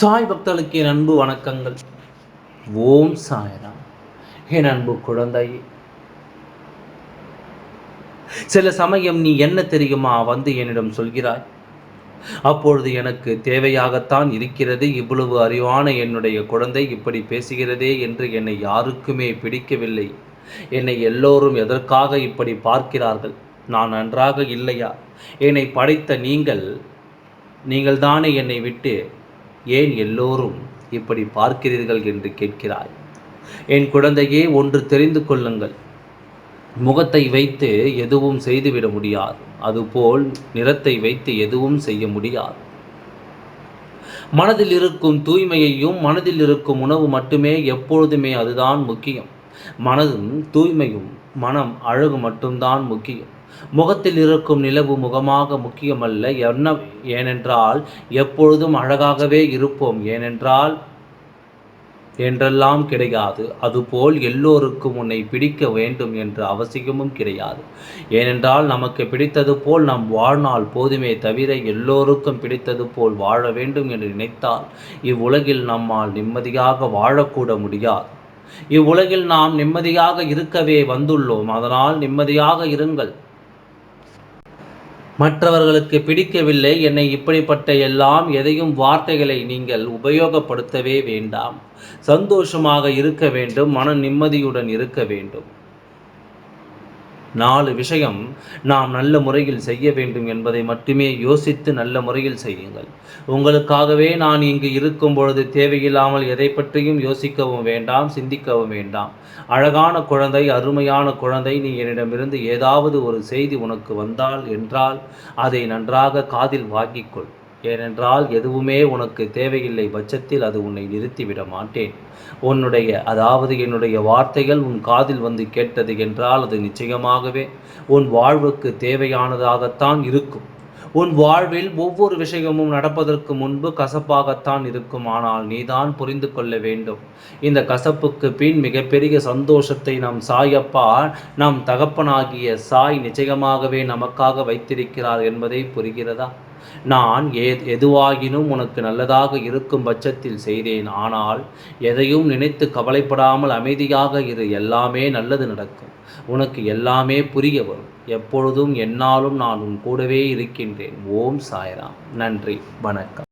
சாய் பக்தர்களுக்கு என் அன்பு வணக்கங்கள். ஓம் சாயராம். என் அன்பு குழந்தை சில சமயம் நீ என்ன தெரியுமா வந்து என்னிடம் சொல்கிறாய்? அப்பொழுது எனக்கு தேவையாகத்தான் இருக்கிறது. இவ்வளவு அறிவான என்னுடைய குழந்தை இப்படி பேசுகிறதே என்று என்னை யாருக்குமே பிடிக்கவில்லை. என்னை எல்லோரும் எதற்காக இப்படி பார்க்கிறார்கள்? நான் நன்றாக இல்லையா? என்னை படைத்த நீங்கள் நீங்கள் தானே என்னை விட்டு ஏன் எல்லோரும் இப்படி பார்க்கிறீர்கள் என்று கேட்கிறாய்? என் குழந்தையே ஒன்று தெரிந்து கொள்ளுங்கள். முகத்தை வைத்து எதுவும் செய்துவிட முடியாது. அதுபோல் நிறத்தை வைத்து எதுவும் செய்ய முடியாது. மனதில் இருக்கும் தூய்மையையும் மனதில் இருக்கும் உணவு மட்டுமே எப்பொழுதுமே அதுதான் முக்கியம். மனதும் தூய்மையும் மனம் அழகு மட்டும்தான் முக்கியம். முகத்தில் இருக்கும் நிலவு முகமாக முக்கியமல்ல. என்ன? ஏனென்றால் எப்பொழுதும் அழகாகவே இருப்போம். ஏனென்றால் என்றெல்லாம் கிடையாது. அதுபோல் எல்லோருக்கும் உன்னை பிடிக்க வேண்டும் என்ற அவசியமும் கிடையாது. ஏனென்றால் நமக்கு பிடித்தது போல் நம் வாழ்நாள் போதுமே தவிர எல்லோருக்கும் பிடித்தது போல் வாழ வேண்டும் என்று நினைத்தால் இவ்வுலகில் நம்மால் நிம்மதியாக வாழக்கூட முடியாது. இவ்வுலகில் நாம் நிம்மதியாக இருக்கவே வந்துள்ளோம். அதனால் நிம்மதியாக இருங்கள். மற்றவர்களுக்கு பிடிக்கவில்லை என்னை இப்படிப்பட்ட எல்லாம் எதையும் வார்த்தைகளை நீங்கள் உபயோகப்படுத்தவே வேண்டாம். சந்தோஷமாக இருக்க வேண்டும் மன நிம்மதியுடன் இருக்க வேண்டும். நாலு விஷயம் நாம் நல்ல முறையில் செய்ய வேண்டும் என்பதை மட்டுமே யோசித்து நல்ல முறையில் செய்யுங்கள். உங்களுக்காகவே நான் இங்கு இருக்கும் பொழுது தேவையில்லாமல் எதை பற்றியும் யோசிக்கவும் வேண்டாம் சிந்திக்கவும் வேண்டாம். அழகான குழந்தை அருமையான குழந்தை நீ என்னிடமிருந்து ஏதாவது ஒரு செய்தி உனக்கு வந்தால் என்றால் அதை நன்றாக காதில் வாங்கிக்கொள். ஏனென்றால் எதுவுமே உனக்கு தேவையில்லை பட்சத்தில் அது உன்னை நிறுத்திவிட மாட்டேன். உன்னுடைய அதாவது என்னுடைய வார்த்தைகள் உன் காதில் வந்து கேட்டது என்றால் அது நிச்சயமாகவே உன் வாழ்வுக்கு தேவையானதாகத்தான் இருக்கும். உன் வாழ்வில் ஒவ்வொரு விஷயமும் நடப்பதற்கு முன்பு கசப்பாகத்தான் இருக்கும். ஆனால் நீதான் புரிந்து கொள்ள வேண்டும். இந்த கசப்புக்கு பின் மிகப்பெரிய சந்தோஷத்தை நம் சாயப்பா நம் தகப்பனாகிய சாய் நிச்சயமாகவே நமக்காக வைத்திருக்கிறார் என்பதை புரிகிறதா? நான் ஏ எதுவாகினும் உனக்கு நல்லதாக இருக்கும் பட்சத்தில் செய்தேன். ஆனால் எதையும் நினைத்து கவலைப்படாமல் அமைதியாக இரு. எல்லாமே நல்லது நடக்கும். உனக்கு எல்லாமே புரிய வரும். எப்பொழுதும் என்னாலும் நான் உன் கூடவே இருக்கின்றேன். ஓம் சாய்ராம். நன்றி. வணக்கம்.